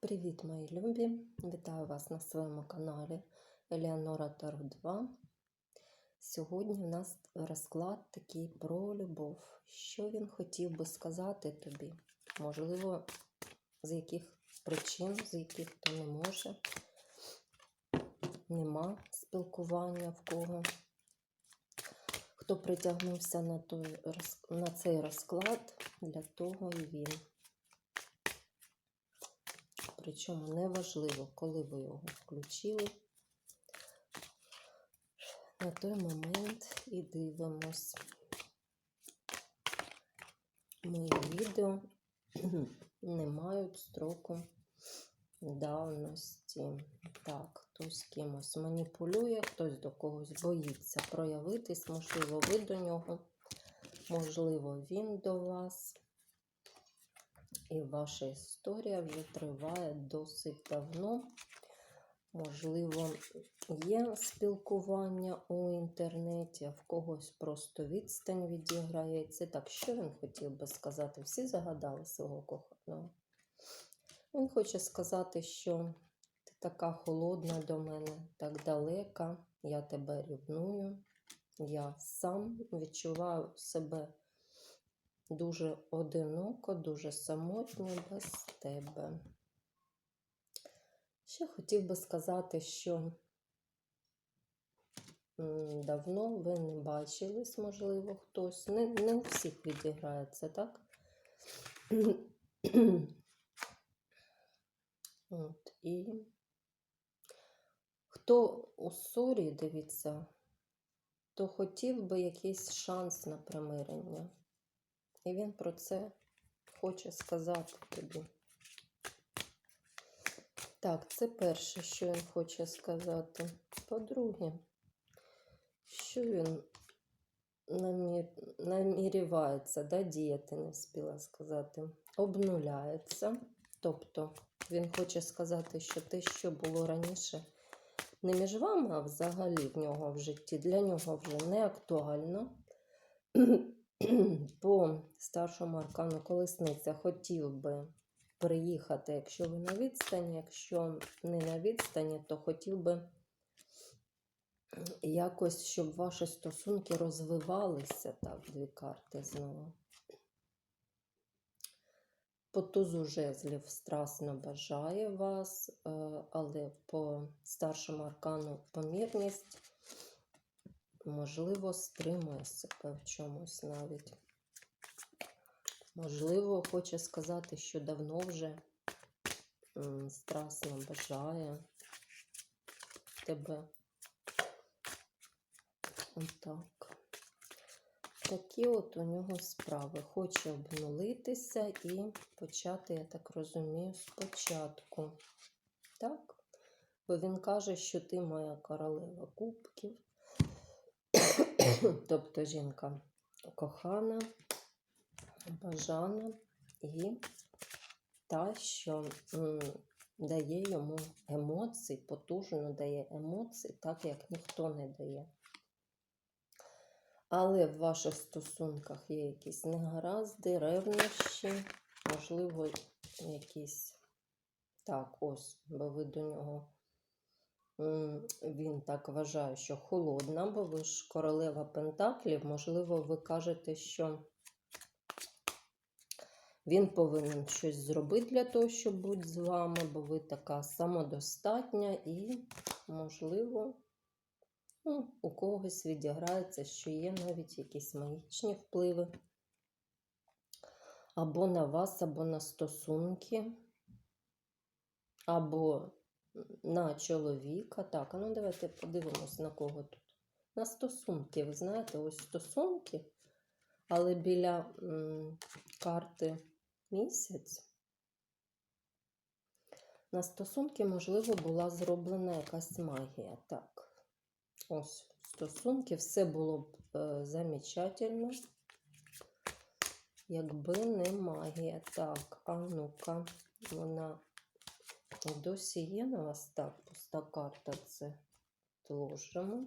Привіт, мої любі! Вітаю вас на своєму каналі Елеонора Таро 2. Сьогодні в нас розклад такий про любов. Що він хотів би сказати тобі? Можливо, з яких причин, з яких то не може. Нема спілкування в кого. Хто притягнувся на, той, на цей розклад, для того і він. Причому неважливо, коли ви його включили. На той момент і дивимось. Мої відео не мають строку давності. Так, хтось кимось маніпулює, хтось до когось боїться проявитись, можливо, ви до нього, можливо, він до вас. І ваша історія вже триває досить давно. Можливо, є спілкування у інтернеті, а в когось просто відстань відіграється. Так, що він хотів би сказати? Всі загадали свого коханого. Він хоче сказати, що ти така холодна до мене, так далека, я тебе рівную. Я сам відчуваю себе дуже одиноко, дуже самотньо без тебе. Ще хотів би сказати, що давно ви не бачились, можливо, хтось. Не, не у всіх відіграється, так? От, і хто у ссорі, дивіться, то хотів би якийсь шанс на примирення. І він про це хоче сказати тобі. Так, це перше, що він хоче сказати. По-друге, що він намір... намірівається, да, діяти, не встигла сказати, обнуляється. Тобто він хоче сказати, що те, що було раніше, не між вами, а взагалі в нього в житті, для нього вже не актуально. По старшому аркану колесниця хотів би приїхати, якщо ви на відстані, якщо не на відстані, то хотів би якось, щоб ваші стосунки розвивалися. Так, дві карти знову. По тузу жезлів страстно бажає вас, е, але по старшому аркану помірність, можливо, стримує себе в чомусь навіть. Можливо, хоче сказати, що давно вже страстно бажає тебе. Отак. Такі от у нього справи. Хоче обнулитися і почати, я так розумію, спочатку. Так? Бо він каже, що ти моя королева кубків. тобто жінка кохана, бажана і та, що дає йому емоцій, потужно дає емоцій, так як ніхто не дає. Але в ваших стосунках є якісь негаразди, ревнощі, можливо, якісь. Так, ось, бо ви до нього. Він так вважає, що холодна, бо ви ж королева Пентаклів. Можливо, ви кажете, що він повинен щось зробити для того, щоб бути з вами, бо ви така самодостатня і, можливо, ну, у когось відіграється, що є навіть якісь магічні впливи. Або на вас, або на стосунки, або на чоловіка. Так, а ну давайте подивимось, на кого тут. На стосунки. Ви знаєте, ось стосунки, але біля м, карти місяць. На стосунки, можливо, була зроблена якась магія. Так, ось стосунки, все було б е, замечательно, якби не магія. Так, а ну-ка, вона досі є на вас так, пуста карта це зложимо.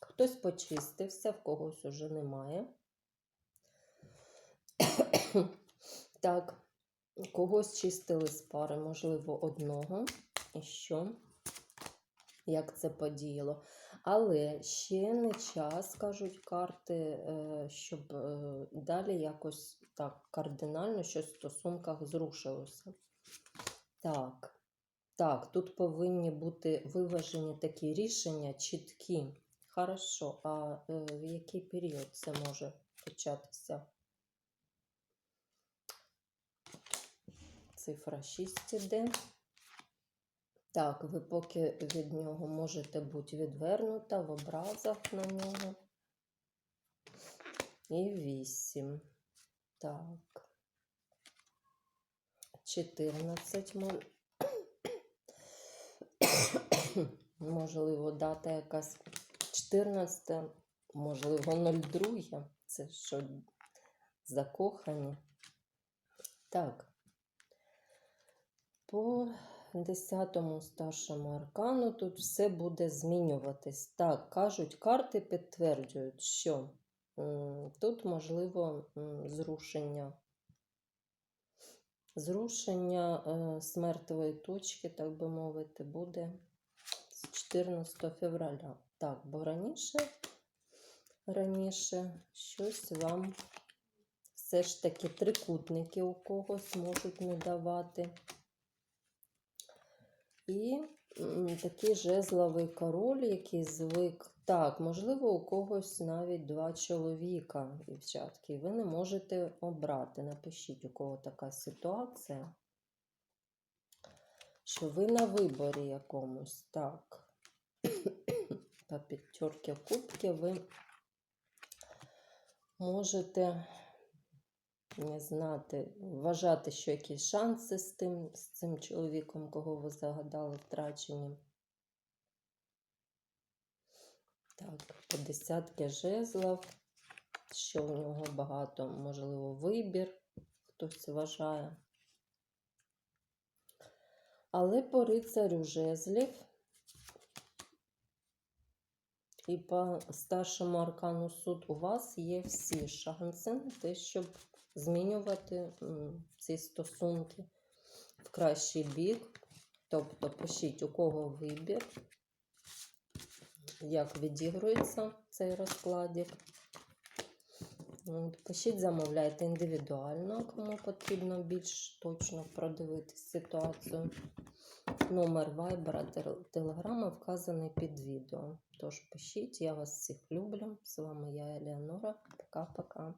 Хтось почистився, в когось уже немає. Так, Когось чистили з пари, можливо, одного. І що? Як це подіяло? Але ще не час, кажуть карти, е, щоб е, далі якось так кардинально щось в стосунках зрушилося. Так, так, тут повинні бути виважені такі рішення чіткі. Хорошо, а е, в який період це може початися? Цифра 6 іде. Так, ви поки від нього можете бути відвернута в образах на нього. І 8. Так. 14. Можливо, дата якась 14, можливо, 02. Це що закохані. Так. По 10-му старшому аркану тут все буде змінюватись. Так, кажуть, карти підтверджують, що тут можливо зрушення. Зрушення е, з точки, так би мовити, буде з 14 февраля. Так, бо раніше, раніше щось вам все ж таки трикутники у когось можуть не давати. І такий жезловий король, який звик. Так, можливо, у когось навіть два чоловіка, дівчатки, ви не можете обрати. Напишіть, у кого така ситуація, що ви на виборі якомусь. Так. По п'ятерки кубки ви можете не знати, вважати, що якісь шанси з тим, з цим чоловіком, кого ви загадали, втрачені. Так, по десятки жезлов, що у нього багато, можливо, вибір, хтось вважає. Але по рицарю жезлів і по старшому аркану суд у вас є всі шанси на те, щоб змінювати ці стосунки в кращий бік. Тобто пишіть, у кого вибір, як відігрується цей розкладик. Пишіть, замовляйте індивідуально, кому потрібно більш точно продивитись ситуацію. Номер вайбера, телеграма вказаний під відео. Тож пишіть, я вас всіх люблю. З вами я, Елеонора. Пока-пока.